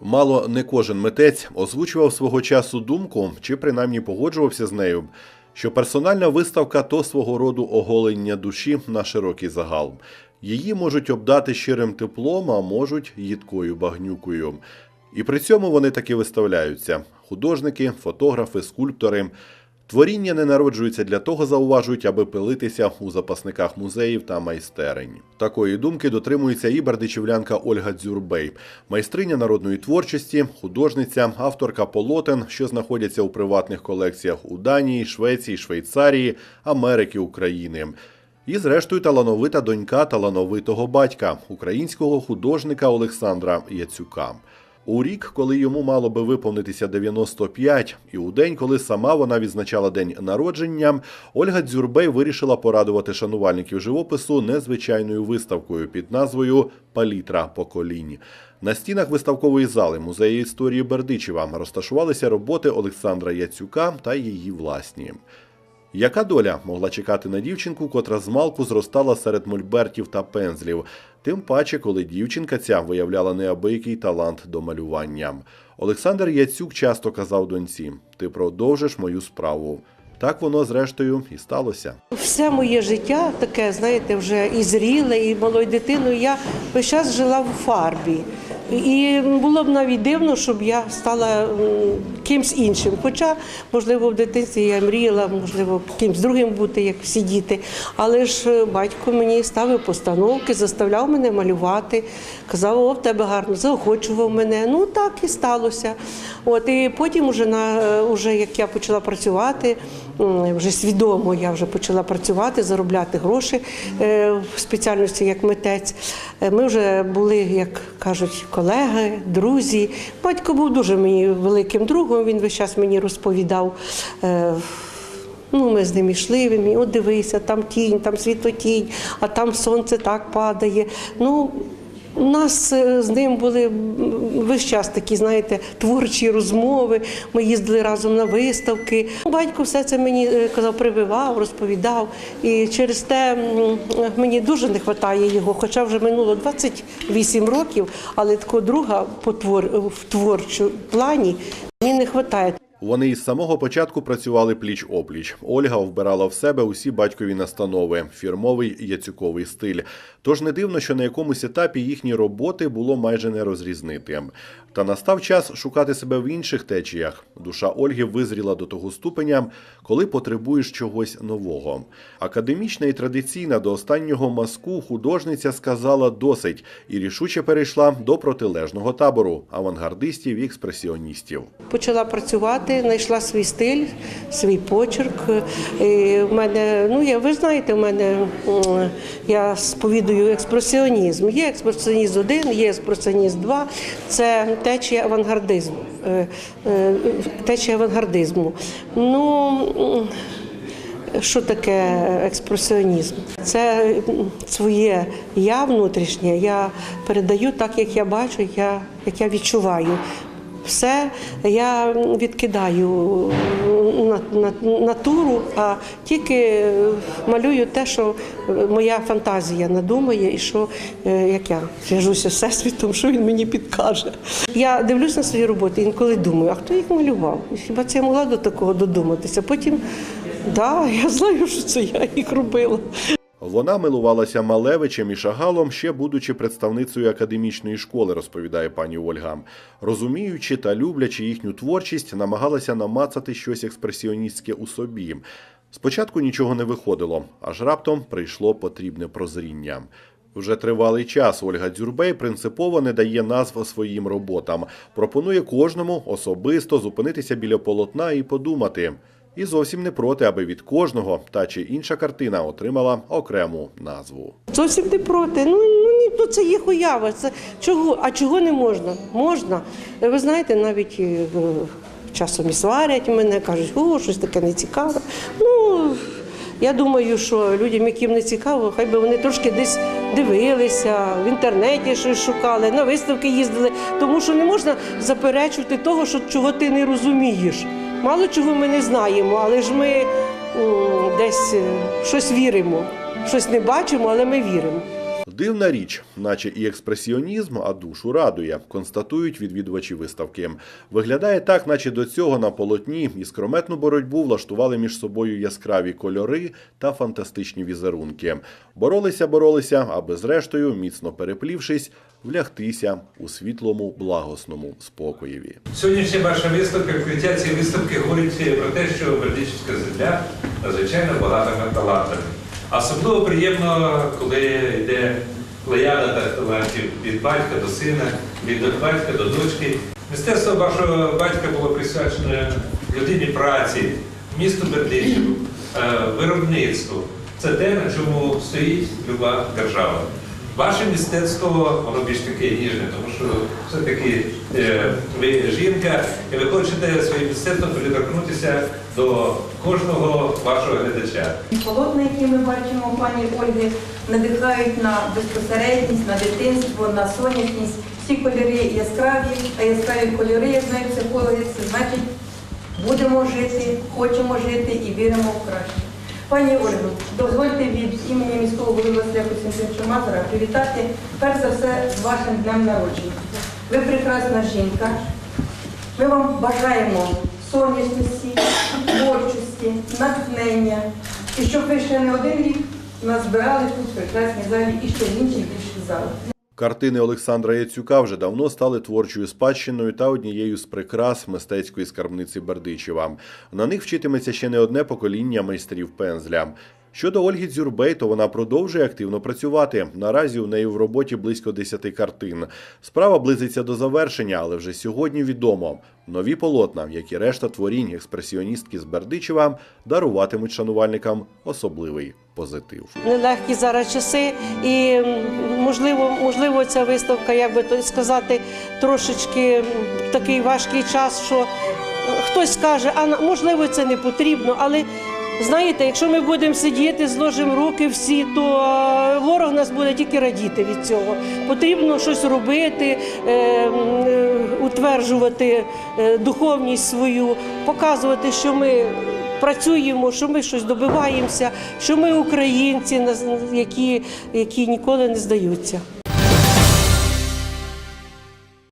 Мало не кожен митець озвучував свого часу думку, чи принаймні погоджувався з нею, що персональна виставка то свого роду оголення душі на широкий загал. Її можуть обдати щирим теплом, а можуть їдкою багнюкою. І при цьому вони таки виставляються: художники, фотографи, скульптори. Творіння не народжуються для того, зауважують, аби пилитися у запасниках музеїв та майстерень. Такої думки дотримується і бердичівлянка Ольга Дзюрбей, майстриня народної творчості, художниця, авторка полотен, що знаходяться у приватних колекціях у Данії, Швеції, Швейцарії, Америки, України. І, зрештою, талановита донька талановитого батька, українського художника Олександра Яцюка. У рік, коли йому мало би виповнитися 95, і у день, коли сама вона відзначала день народження, Ольга Дзюрбей вирішила порадувати шанувальників живопису незвичайною виставкою під назвою Палітра поколінь. На стінах виставкової зали музею історії Бердичева розташувалися роботи Олександра Яцюка та її власні. Яка доля могла чекати на дівчинку, котра змалку зростала серед мольбертів та пензлів, тим паче, коли дівчинка ця виявляла неабиякий талант до малювання. Олександр Яцюк часто казав доньці: ти продовжиш мою справу. Так воно, зрештою, і сталося. Все моє життя таке, знаєте, вже і зріле, і малою дитиною. Я весь час жила в фарбі. І було б навіть дивно, щоб я стала кимсь іншим. Хоча, можливо, в дитинстві я мріяла, можливо, кимсь другим бути, як всі діти. Але ж е, батько мені ставив постановки, заставляв мене малювати, казав, о, в тебе гарно, заохочував мене. Ну так і сталося. От і потім, уже на е, уже як я почала працювати, вже свідомо я вже почала працювати, заробляти гроші е, в спеціальності як митець. Е, Ми вже були, як кажуть, колеги, друзі. Батько був дуже мені великим другом. Він весь час мені розповідав. е, Ну, ми з ним йшли, він мені, от дивися, там тінь, там світлотінь, а там сонце так падає. Ну, у нас е, з ним були весь час такі, знаєте, творчі розмови. Ми їздили разом на виставки. Батько все це мені е, казав, прививав, розповідав. І через те мені дуже не вистачає його, хоча вже минуло 28 років, але такого друга по твор, в творчому плані мені не вистачає. Вони із самого початку працювали пліч опліч. Ольга вбирала в себе усі батькові настанови, фірмовий яцюковий стиль. Тож не дивно, що на якомусь етапі їхні роботи було майже не розрізнити. Та настав час шукати себе в інших течіях. Душа Ольги визріла до того ступеня, коли потребуєш чогось нового. Академічна і традиційна до останнього мазку художниця сказала досить і рішуче перейшла до протилежного табору авангардистів і експресіоністів. Почала працювати, знайшла свій стиль, свій почерк. І в мене, ну я ви знаєте, в мене я сповідую експресіонізм. Є експресіонізм 1, є експресіонізм 2. Це течія авангардизму. е, е, Течія авангардизму. Ну що таке експресіонізм? Це своє я внутрішнє, я передаю так, як я бачу, як я, відчуваю. Все я відкидаю натуру, а тільки малюю те, що моя фантазія надумає, і що е, як я зв'яжуся з всесвітом, що він мені підкаже. Я дивлюсь на свої роботи, інколи думаю, а хто їх малював? Хіба це я могла до такого додуматися? Потім, да, я знаю, що це я їх робила. Вона милувалася Малевичем і Шагалом, ще будучи представницею академічної школи, розповідає пані Ольга. Розуміючи та люблячи їхню творчість, намагалася намацати щось експресіоністське у собі. Спочатку нічого не виходило, аж раптом прийшло потрібне прозріння. Вже тривалий час Ольга Дзюрбей принципово не дає назв своїм роботам. Пропонує кожному особисто зупинитися біля полотна і подумати. І зовсім не проти, аби від кожного та чи інша картина отримала окрему назву. Зовсім не проти. Ну, ну, ні, ну це є хуява. Це чого? А чого не можна? Можна. Ви знаєте, навіть е, часом і сварять мене, кажуть, о, щось таке нецікаве. Ну, я думаю, що людям, яким не цікаво, хай би вони трошки десь дивилися, в інтернеті щось шукали, на виставки їздили, тому що не можна заперечувати того, що чого ти не розумієш. Мало чого ми не знаємо, але ж ми десь е, щось віримо, щось не бачимо, але ми віримо. Дивна річ, наче і експресіонізм, а душу радує, констатують відвідувачі виставки. Виглядає так, наче до цього на полотні іскрометну боротьбу влаштували між собою яскраві кольори та фантастичні візерунки. Боролися, боролися, аби зрештою, міцно переплівшись, влягтися у світлому благосному спокоєві. Сьогоднішня ваша виставка, відкриття цієї виставки говорить про те, що Бердичівська земля надзвичайно багата талантами. Особливо приємно, коли йде плеяда талантів від батька до сина, від батька до дочки. Мистецтво вашого батька було присвячене людині праці, місту Бердичеву, е, виробництву. Це те, на чому стоїть люба держава. Ваше мистецтво, воно більш таке ніжне, тому що все-таки е, ви жінка, і ви хочете своїм мистецтвом доторкнутися до кожного вашого глядача. Полотна, які ми бачимо пані Ольги, надихають на безпосередність, на дитинство, на сонячність. Всі кольори яскраві, а яскраві кольори, як знають психологи, це значить будемо жити, хочемо жити і віримо в краще. Пані Ольго, дозвольте від імені міського голови Василя Костянтиновича Мазура привітати перш за все з вашим днем народження. Ви прекрасна жінка. Ми вам бажаємо сонячності, творчості, натхнення. І щоб ви ще не один рік нас збирали тут в прекрасній залі і ще в інших більших залах. Картини Олександра Яцюка вже давно стали творчою спадщиною та однією з прикрас мистецької скарбниці Бердичева. На них вчитиметься ще не одне покоління майстрів пензля. Щодо Ольги Дзюрбей, то вона продовжує активно працювати. Наразі у неї в роботі близько 10 картин. Справа близиться до завершення, але вже сьогодні відомо. Нові полотна, як і решта творінь експресіоністки з Бердичева, даруватимуть шанувальникам особливий позитив. нелегкі зараз часи, і можливо, можливо, ця виставка, як би то сказати, трошечки такий важкий час, що хтось скаже, а можливо, це не потрібно, але. Знаєте, якщо ми будемо сидіти, зложимо руки всі, то ворог нас буде тільки радіти від цього. Потрібно щось робити, е, е, утверджувати е, духовність свою, показувати, що ми працюємо, що ми щось добиваємося, що ми українці, які, які ніколи не здаються.